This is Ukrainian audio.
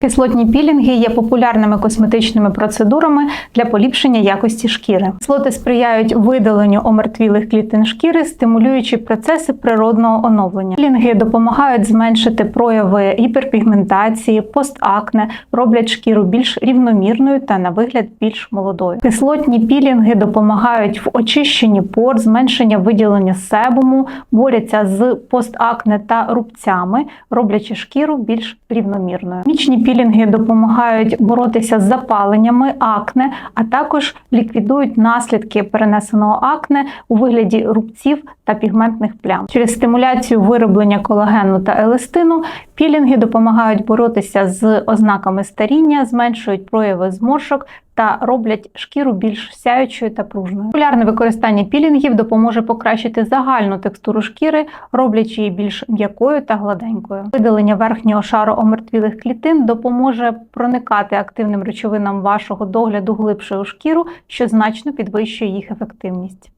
Кислотні пілінги є популярними косметичними процедурами для поліпшення якості шкіри. Кислоти сприяють видаленню омертвілих клітин шкіри, стимулюючи процеси природного оновлення. Пілінги допомагають зменшити прояви гіперпігментації, постакне, роблять шкіру більш рівномірною та на вигляд більш молодою. Кислотні пілінги допомагають в очищенні пор, зменшення виділення себуму, борються з постакне та рубцями, роблячи шкіру більш рівномірною. Мічні пілінги допомагають боротися з запаленнями, акне, а також ліквідують наслідки перенесеного акне у вигляді рубців та пігментних плям. Через стимуляцію вироблення колагену та еластину пілінги допомагають боротися з ознаками старіння, зменшують прояви зморшок та роблять шкіру більш сяючою та пружною. Популярне використання пілінгів допоможе покращити загальну текстуру шкіри, роблячи її більш м'якою та гладенькою. Видалення верхнього шару омертвілих клітин допоможе проникати активним речовинам вашого догляду глибше у шкіру, що значно підвищує їх ефективність.